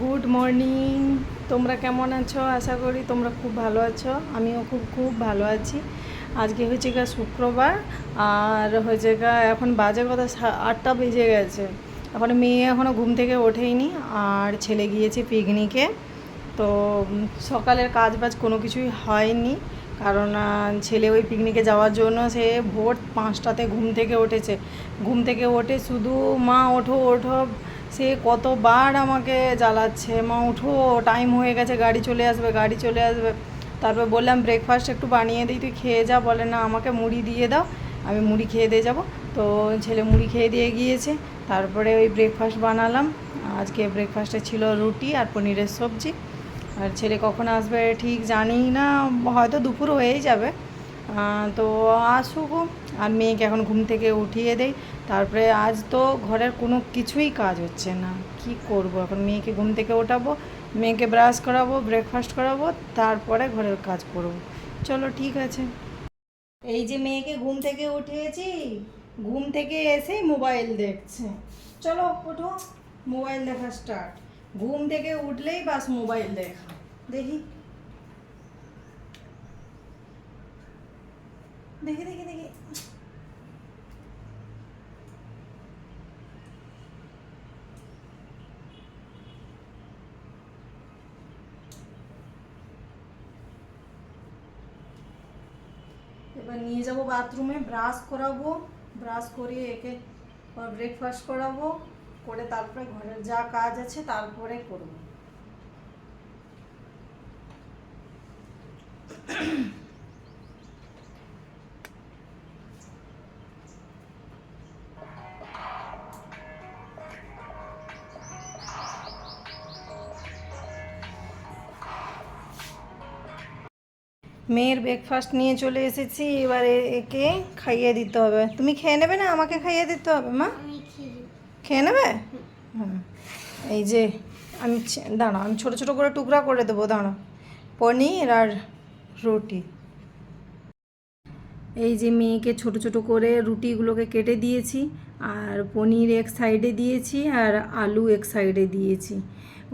Good morning তোমরা কেমন আছো? আশা করি তোমরা খুব ভালো আছো। আমিও খুব খুব ভালো আছি। আজকে হচ্ছে গা শুক্রবার। আর হয়েছে গা এখন বাজে কথা আটটা বেজে গেছে। এখন মেয়ে এখনও ঘুম থেকে ওঠেইনি। আর ছেলে গিয়েছে পিকনিকে তো সকালের কাজ বাজ কোনো কিছুই হয়নি। কারণ ছেলে ওই পিকনিকে যাওয়ার জন্য সে ভোর পাঁচটাতে ঘুম থেকে উঠেছে। ঘুম থেকে ওঠে শুধু, মা, ওঠো ওঠো। সে কতবার আমাকে জ্বালাচ্ছে, মা উঠো টাইম হয়ে গেছে, গাড়ি চলে আসবে, গাড়ি চলে আসবে। তারপর বললাম ব্রেকফাস্ট একটু বানিয়ে দিই, তুই খেয়ে যা। বলে, না, আমাকে মুড়ি দিয়ে দাও, আমি মুড়ি খেয়ে দিয়ে যাব। তো ছেলে মুড়ি খেয়ে দিয়ে গিয়েছে। তারপরে ওই ব্রেকফাস্ট বানালাম। আজকে ব্রেকফাস্টে ছিল রুটি আর পনিরের সবজি। আর ছেলে কখন আসবে ঠিক জানি না, হয়তো দুপুর হয়েই যাবে। তো আসুক আর মেয়েকে এখন ঘুম থেকে উঠিয়ে দেই। তারপরে আজ তো ঘরের কোনো কিছুই কাজ হচ্ছে না। কি করব? এখন মেয়েকে ঘুম থেকে ওঠাবো, মেয়েকে ব্রাশ করাবো ব্রেকফাস্ট করাবো, তারপরে ঘরের কাজ করব। চলো ঠিক আছে। এই যে মেয়েকে ঘুম থেকে উঠিয়েছি, ঘুম থেকে এসেই মোবাইল দেখছে। চলো ওঠো, মোবাইল দেখা স্টার্ট ঘুম থেকে উঠলেই বাস মোবাইল দেখা দেখি দেখি দেখি দেখি এবার নিয়ে যাব বাথরুমে ব্রাশ করাবো ব্রাশ করিয়ে একে ব্রেকফাস্ট করাবো করে তারপরে ঘরের যা কাজ আছে তারপরে করব। মেয়ের ব্রেকফাস্ট নিয়ে চলে এসেছি, এবারে একে খাইয়ে দিতে হবে। তুমি খেয়ে নেবে না? আমাকে খাইয়ে দিতে হবে, মা? খেয়ে নেবে? এই যে আমি দাঁড়াও আমি ছোটো ছোটো করে টুকরা করে দেবো দাঁড়াও। পনির আর রুটি। এই যে মেয়েকে ছোট ছোট করে রুটিগুলোকে কেটে দিয়েছি আর পনির এক সাইডে দিয়েছি আর আলু এক সাইডে দিয়েছি।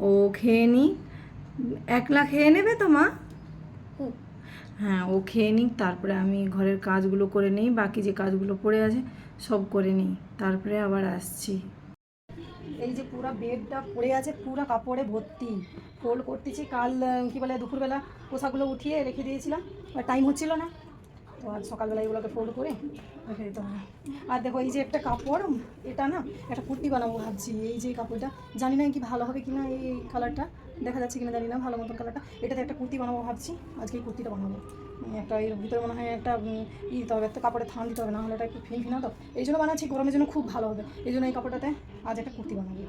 ও খেয়ে নি একলা খেয়ে নেবে তো মা? হ্যাঁ ও খেয়ে নিক তারপরে আমি ঘরের কাজগুলো করে নিই বাকি যে কাজগুলো পড়ে আছে সব করে নিই। তারপরে আবার আসছি। এই যে পুরো বেডটা পড়ে আছে, পুরো কাপড়ে ভর্তি। ফোল্ড করতেছি, কাল কি বলে, দুপুরবেলা পোশাকগুলো উঠিয়ে রেখে দিয়েছিলাম টাইম হচ্ছিল না। তো আর সকালবেলা এগুলোকে ফোল্ড করে রেখে দিতে হবে। আর দেখো, এই যে একটা কাপড়, এটা না, একটা কুর্তি বানাবো ভাবছি, এই যে কাপড়টা। জানি না কি ভালো হবে কি না এই কালারটা দেখা যাচ্ছে কিনা জানি না, ভালো মতো কালারটা এটাতে একটা কুর্তি বানাবো ভাবছি, আজকে এই কুর্তিটা বানাবো। একটা এর ভিতরে মনে হয় একটা ই দিতে হবে, একটা কাপড়ে থান দিতে হবে, না হলে এটা একটু ফিন ফিনা তো? এই জন্য বানাচ্ছি, গরমের জন্য খুব ভালো হবে। এই জন্য এই কাপড়টাতে আজ একটা কুর্তি বানাবো।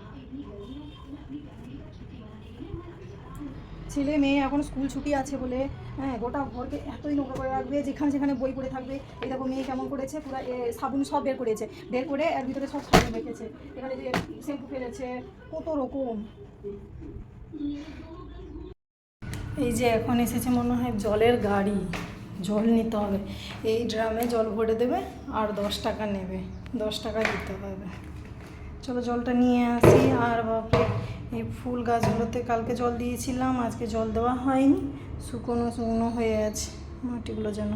ছেলে মেয়ে এখন স্কুল ছুটি আছে বলে হ্যাঁ গোটা ঘরকে এতই নোংরা করে রাখবে, যেখানে যেখানে বই পড়ে থাকবে। এই দেখো, মেয়ে কেমন করেছে, পুরো সাবুন সব বের করেছে। বের করে এর ভিতরে সব সাবুন রেখেছে। এখানে যে শ্যাম্পু ফেলেছে, কত রকম। এই যে এখন এসেছে মনে হয় জলের গাড়ি, জল নিতে হবে। এই ড্রামে জল ভরে দেবে আর দশ টাকা নেবে, দশ টাকা দিতে হবে। চলো জলটা নিয়ে আসি। আর বাপরে, এই ফুল গাছগুলোতে কালকে জল দিয়েছিলাম, আজকে জল দেওয়া হয়নি। শুকনো শুকনো হয়ে আছে মাটিগুলো যেন।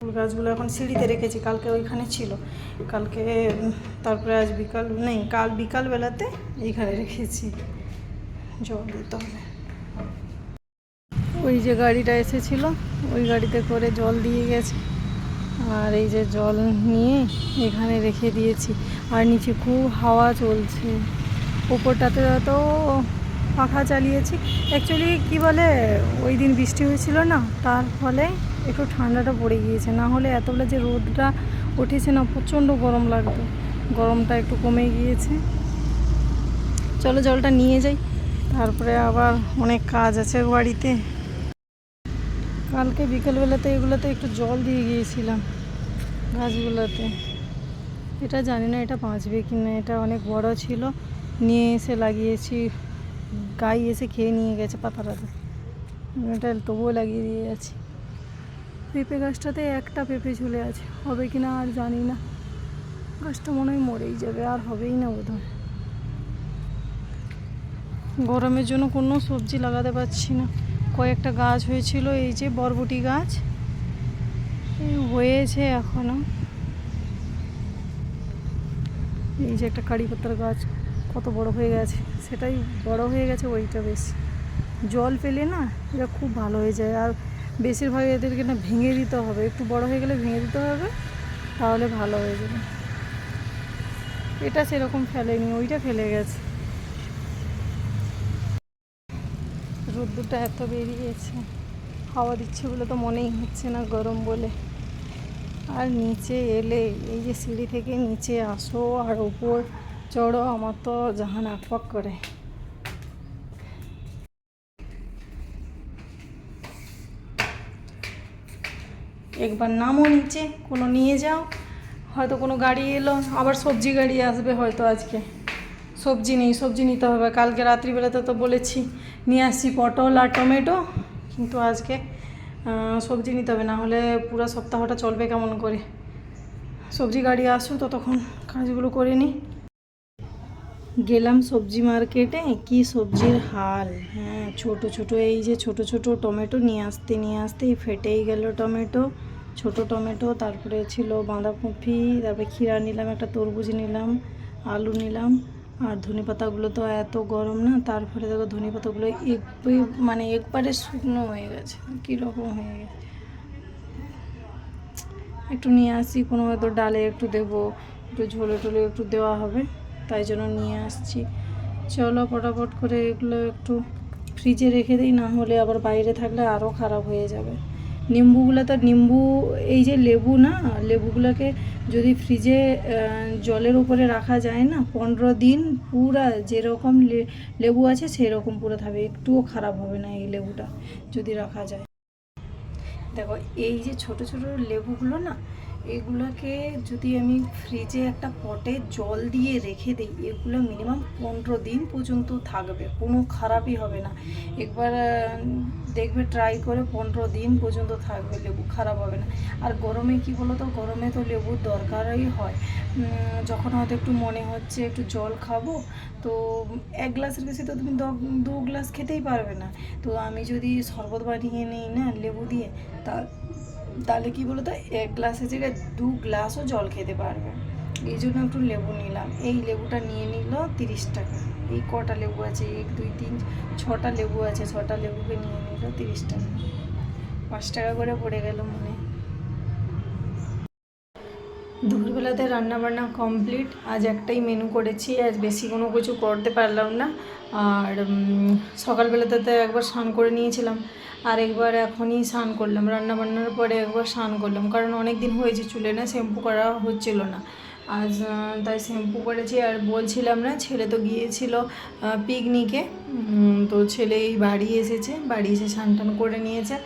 ফুল গাছগুলো এখন সিঁড়িতে রেখেছি, কালকে ওইখানে ছিল। কালকে তারপরে আজ বিকাল, নেই, কাল বিকালবেলাতে এইখানে রেখেছি। জল দিতে হবে। ওই যে গাড়িটা এসেছিল, ওই গাড়িতে করে জল দিয়ে গেছে। আর এই যে জল নিয়ে এখানে রেখে দিয়েছি। আর নিচে খুব হাওয়া চলছে। উপরটাতে তো পাখা চালিয়েছি। অ্যাকচুয়ালি কি বলে, ওই দিন বৃষ্টি হয়েছিল না, তার ফলে একটু ঠান্ডাটা পড়ে গিয়েছে। না হলে এতবেলা যে রোদটা উঠেছে না, প্রচণ্ড গরম লাগতো। গরমটা একটু কমে গিয়েছে। চলো জলটা নিয়ে যাই। তারপরে আবার অনেক কাজ আছে বাড়িতে। কালকে বিকেলবেলাতে এগুলোতে একটু জল দিয়ে গিয়েছিলাম গাছগুলোতে। এটা জানি না এটা বাঁচবে কি না, এটা অনেক বড় ছিল। নিয়ে এসে লাগিয়েছি, গাই এসে খেয়ে নিয়ে গেছে পাতাটাতে। এটা তবুও লাগিয়ে দিয়ে আছি পেঁপে গাছটাতে একটা পেঁপে ঝুলে আছে, হবে কি না আর জানি না। গাছটা মনে হয় মরেই যাবে, আর হবেই না বোধ গরমের জন্য কোনো সবজি লাগাতে পারছি না। কয়েকটা গাছ হয়েছিল, এই যে বরবটি গাছ। হয়েছে এখনও। এই যে একটা কারি পাতার গাছ কত বড় হয়ে গেছে, সেটাই বড় হয়ে গেছে, ওইটা বেশি। জল পেলে না এরা খুব ভালো হয়ে যায়, আর বেশিরভাগ এদেরকে না ভেঙে দিতে হবে। একটু বড় হয়ে গেলে ভেঙে দিতে হবে, তাহলে ভালো হয়ে যাবে। এটা সেরকম ফেলেনি, ওইটা ফেলে গেছে। রোদ্দুরটা এত বেরিয়েছে, হাওয়া দিচ্ছে বলে তো মনেই হচ্ছে না গরম বলে। আর নিচে এলে, এই যে সিঁড়ি থেকে নিচে আসো আর উপর চড়ো আমার তো জাহান আকপাক করে। একবার নামো নিচে, কোনো নিয়ে যাও, হয়তো কোনো গাড়ি এলো, আবার সবজি গাড়ি আসবে হয়তো আজকে। সবজি নেই, সবজি নিতে হবে, কালকে রাত্রিবেলাতে তো বলেছি নিয়ে আসছি পটল আর টমেটো। কিন্তু আজকে সবজি নিতে হবে, না হলে পুরো সপ্তাহটা চলবে কেমন করে? সবজি গাড়ি আসো তো তখন কাজগুলো করে নিই। গেলাম সবজি মার্কেটে, কি সবজির হাল? হ্যাঁ ছোট ছোট, এই যে ছোট ছোট টমেটো নিয়ে আসতে, নিয়ে আসতেই ফেটেই গেল টমেটো। ছোট টমেটো, তারপরে ছিল বাঁধাকপি, তারপরে ক্ষীরা নিলাম, একটা তরমুজ নিলাম, আলু নিলাম। আর ধনে পাতাগুলো তো এত গরম না তারপরে দেখো ধনে পাতাগুলো এক মানে একবারে শুকনো হয়ে গেছে, কীরকম হয়ে গেছে। একটু নিয়ে আসি, কোনো হয়তো ডালে একটু দেবো, একটু ঝোলে টোলে একটু দেওয়া হবে, তাই জন্য নিয়ে আসছি। চলো ফটাফট করে এগুলো একটু ফ্রিজে রেখে দিই, না হলে আবার বাইরে থাকলে আরও খারাপ হয়ে যাবে। নিম্বুগুলো তো নিম্বু, এই যে লেবু না, লেবুগুলোকে যদি ফ্রিজে জলের উপরে রাখা যায় না, পনেরো দিন পুরা যেরকম লেবু আছে সেরকম পুরো থাকবে, একটুও খারাপ হবে না এই লেবুটা যদি রাখা যায়। দেখো, এই যে ছোট ছোট লেবুগুলো না এগুলোকে যদি আমি ফ্রিজে একটা পটে জল দিয়ে রেখে দিই, এগুলো মিনিমাম পনেরো দিন পর্যন্ত থাকবে, কোনো খারাপই হবে না। একবার দেখবে ট্রাই করে পনেরো দিন পর্যন্ত থাকবে, লেবু খারাপ হবে না। আর গরমে কি বলো তো গরমে তো লেবুর দরকারই হয়। যখন হয়তো একটু মনে হচ্ছে একটু জল খাব, তো এক গ্লাসের বেশি তো তুমি দ- গ্লাস খেতেই পারবে না। তো আমি যদি শরবত বানিয়ে নিই না লেবু দিয়ে, তা তাহলে কি বলতো, এক গ্লাসের জায়গায় দু গ্লাসও জল খেতে পারবে। এই জন্য একটু লেবু নিলাম। এই লেবুটা নিয়ে নিল তিরিশ টাকা। এই কটা লেবু আছে, এক, দুই, তিন, ছটা লেবু আছে, ছটা লেবুকে নিয়ে নিল তিরিশ টাকা। পাঁচ টাকা করে পড়ে গেল মনে। দুপুরবেলাতে রান্না বান্না কমপ্লিট আজ একটাই মেনু করেছি, আজ বেশি কোনো কিছু করতে পারলাম না। আর সকালবেলাতে তো একবার স্নান করে নিয়েছিলাম, আর একবার এখনই স্নান করলাম। রান্না বান্নার পরে একবার স্নান করলাম, কারণ অনেক দিন হয়েছে চুলে না, শ্যাম্পু করা হচ্ছিল না। আজ তাই শ্যাম্পু করেছি, আর বলছিলাম না, ছেলে তো গিয়েছিল পিকনিকে। তো ছেলে এই বাড়ি এসেছে, বাড়ি এসে স্নান টান করে নিয়েছে।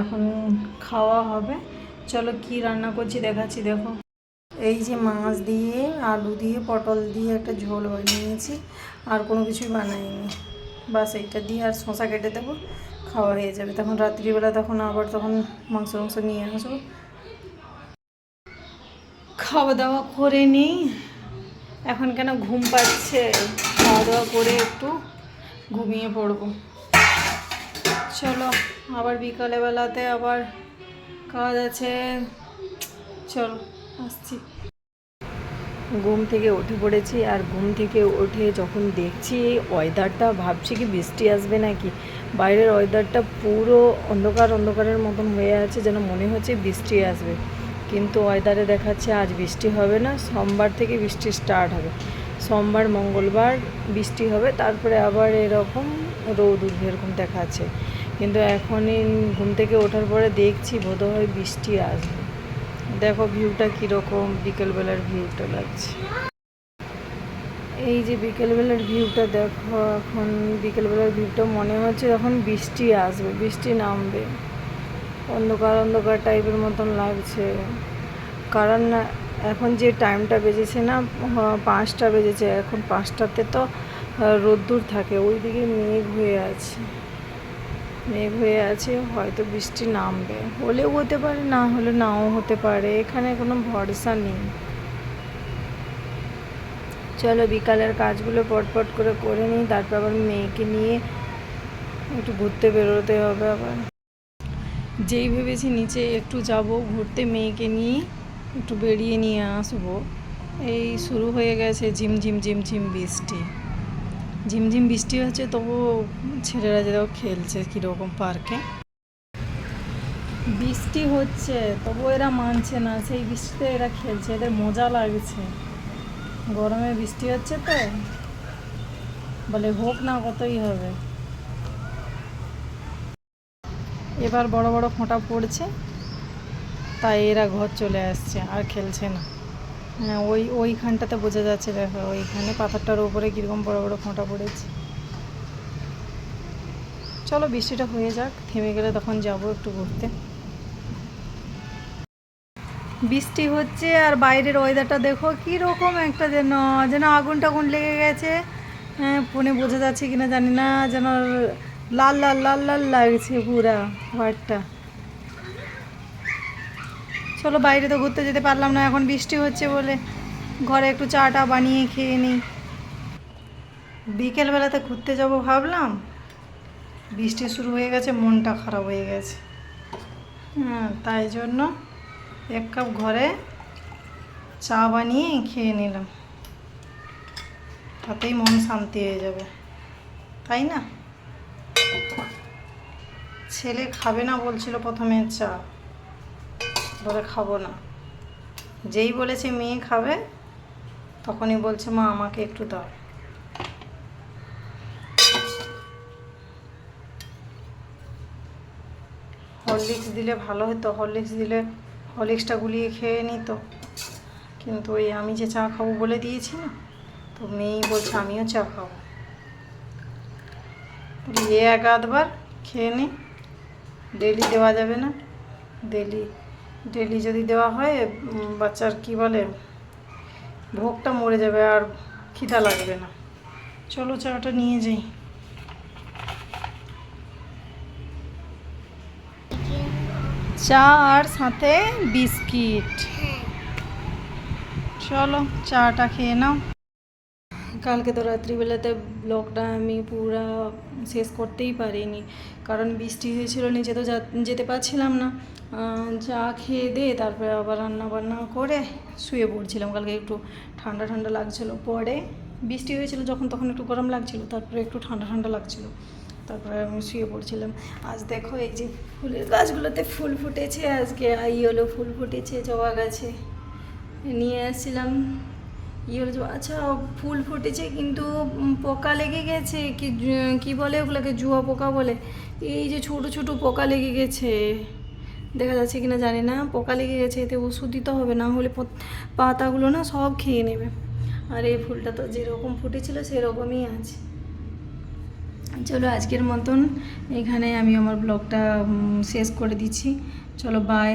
এখন খাওয়া হবে। চলো কি রান্না করছি দেখাচ্ছি, দেখো। এই যে মাছ দিয়ে, আলু দিয়ে, পটল দিয়ে একটা ঝোল বানিয়েছি, আর কোনো কিছুই বানাইনি। বাস এইটা দিয়ে আর শশা কেটে দেবো, খাওয়া হয়ে যাবে। তখন রাত্রিবেলা তখন আবার তখন মাংস মাংস নিয়ে আসব। খাওয়া দাওয়া করে নিই। এখন কেন ঘুম পাচ্ছে? খাওয়া দাওয়া করে একটু ঘুমিয়ে পড়ব। চলো, আবার বিকালবেলাতে আবার কাজ আছে। চলো। আসছি। ঘুম থেকে উঠে পড়েছি আর ঘুম থেকে উঠে যখন দেখছি ওয়েদারটা ভাবছি কি বৃষ্টি আসবে নাকি? বাইরের ওয়েদারটা পুরো অন্ধকার, অন্ধকারের মতন হয়ে আছে যেন মনে হচ্ছে বৃষ্টি আসবে। কিন্তু ওয়েদারে দেখাচ্ছে আজ বৃষ্টি হবে না, সোমবার থেকে বৃষ্টি স্টার্ট হবে। সোমবার, মঙ্গলবার বৃষ্টি হবে, তারপরে আবার এরকম রোদ উঠবে এরকম দেখাচ্ছে। কিন্তু এখনই ঘুম থেকে ওঠার পরে দেখছি বোধহয় বৃষ্টি আসবে। দেখো ভিউটা কীরকম, বিকেলবেলার ভিউটা লাগছে। এই যে বিকেলবেলার ভিউটা দেখো, এখন বিকেলবেলার ভিউটা মনে হচ্ছে এখন বৃষ্টি আসবে, বৃষ্টি নামবে। অন্ধকার অন্ধকার টাইপের মতন লাগছে। কারণ এখন যে টাইমটা বেজেছে না পাঁচটা বেজেছে, এখন পাঁচটাতে তো রোদ্দুর থাকে, ওইদিকে মেঘ হয়ে আছে। মেঘ হয়ে আছে, হয়তো বৃষ্টি নামবে। হলেও হতে পারে, না হলে নাও হতে পারে, এখানে কোনো ভরসা নেই। চলো বিকালের কাজগুলো পটপট করে করে নিই, তারপর আবার মেয়েকে নিয়ে একটু ঘুরতে বেরোতে হবে আবার। যেই ভেবেছি নিচে একটু যাব, ঘুরতে মেয়েকে নিয়ে একটু বেরিয়ে নিয়ে আসব। এই শুরু হয়ে গেছে ঝিমঝিম ঝিমঝিম বৃষ্টি। ঝিমঝিম বৃষ্টি হচ্ছে, তবু ছেলেরা যে খেলছে কীরকম পার্কে। বৃষ্টি হচ্ছে, তবু এরা মানছে না, সেই বৃষ্টিতে এরা খেলছে, এদের মজা লাগছে। গরমে বৃষ্টি হচ্ছে তো, বলে হোক না কতই হবে। এবার বড় বড় ফোঁটা পড়ছে, তাই এরা ঘর চলে আসছে, আর খেলছে না। হ্যাঁ ওই, ওইখানটাতে বোঝা যাচ্ছে দেখো ওইখানে পাথরটার উপরে কীরকম বড় বড় ফোঁটা পড়েছে। চলো বৃষ্টিটা হয়ে যাক, থেমে গেলে তখন যাব একটু ঘুরতে। বৃষ্টি হচ্ছে আর বাইরের ওয়েদারটা দেখো কি রকম একটা যেন যেন আগুন টাগুন লেগে গেছে। হ্যাঁ ফোনে বোঝা যাচ্ছে কিনা জানি না, যেন লাল লাল লাল লাল লাগছে পুরা হোয়াইটটা চলো বাইরে তো ঘুরতে যেতে পারলাম না, এখন বৃষ্টি হচ্ছে বলে। ঘরে একটু চাটা বানিয়ে খেয়ে নিই। বিকেলবেলাতে ঘুরতে যাব ভাবলাম। বৃষ্টি শুরু হয়ে গেছে, মনটা খারাপ হয়ে গেছে। হ্যাঁ তাই জন্য এক কাপ ঘরে চা বানিয়ে খেয়ে নিলাম। তাতেই মন শান্তি হয়ে যাবে। তাই না? ছেলে খাবে না বলছিল প্রথমে চা। বলে খাব না। যেই বলেছে মেয়ে খাবে, তখনই বলছে, মা, আমাকে একটু দাও। হরলিক্স দিলে ভালো হতো। হরলিক্স দিলে হরলিক্সটা গুলিয়ে খেয়ে নিত। কিন্তু ওই আমি যে চা খাব বলে দিয়েছি না, তো মেয়েই বলছে, আমিও চা খাব। এ এক আধবার খেয়ে নি। ডেলি দেওয়া যাবে না। ডেলি ডেলি যদি দেওয়া হয় বাচ্চার কি বলে ভোগটা মরে যাবে আর খিদা লাগবে না। চলো চাটা নিয়ে যাই। চা আর সাথে বিস্কিট। চলো চাটা খেয়ে নাও। কালকে তো রাত্রিবেলাতে ব্লগটা আমি পুরা শেষ করতেই পারিনি। কারণ বৃষ্টি হয়েছিল, নিচে তো যেতে পারছিলাম না। চা খেয়ে দিয়ে তারপরে আবার রান্না বান্না করে শুয়ে পড়ছিলাম। কালকে একটু ঠান্ডা ঠান্ডা লাগছিল। পরে বৃষ্টি হয়েছিল যখন, তখন একটু গরম লাগছিল, তারপরে একটু ঠান্ডা ঠান্ডা লাগছিল। তারপরে আমি শুয়ে পড়ছিলাম। আজ দেখো এই যে ফুলের গাছগুলোতে ফুল ফুটেছে, আজকে এই হলো ফুল ফুটেছে, জবা গাছে। নিয়ে আসছিলাম ইয়ে হলো আচ্ছা ফুল ফুটেছে কিন্তু পোকা লেগে গেছে, কি কি বলে ওগুলোকে, জুয়া পোকা বলে। এই যে ছোট ছোট পোকা লেগে গেছে। দেখা যাচ্ছে কিনা জানি না, পোকা লেগে গেছে, এতে ওষুধ দিতে হবে, না হলে পাতাগুলো না সব খেয়ে নেবে। আর এই ফুলটা তো যেরকম ফুটেছিল, সেরকমই আছে। চলো আজকের মতন, এখানে আমি আমার ব্লগটা শেষ করে দিচ্ছি। চলো বাই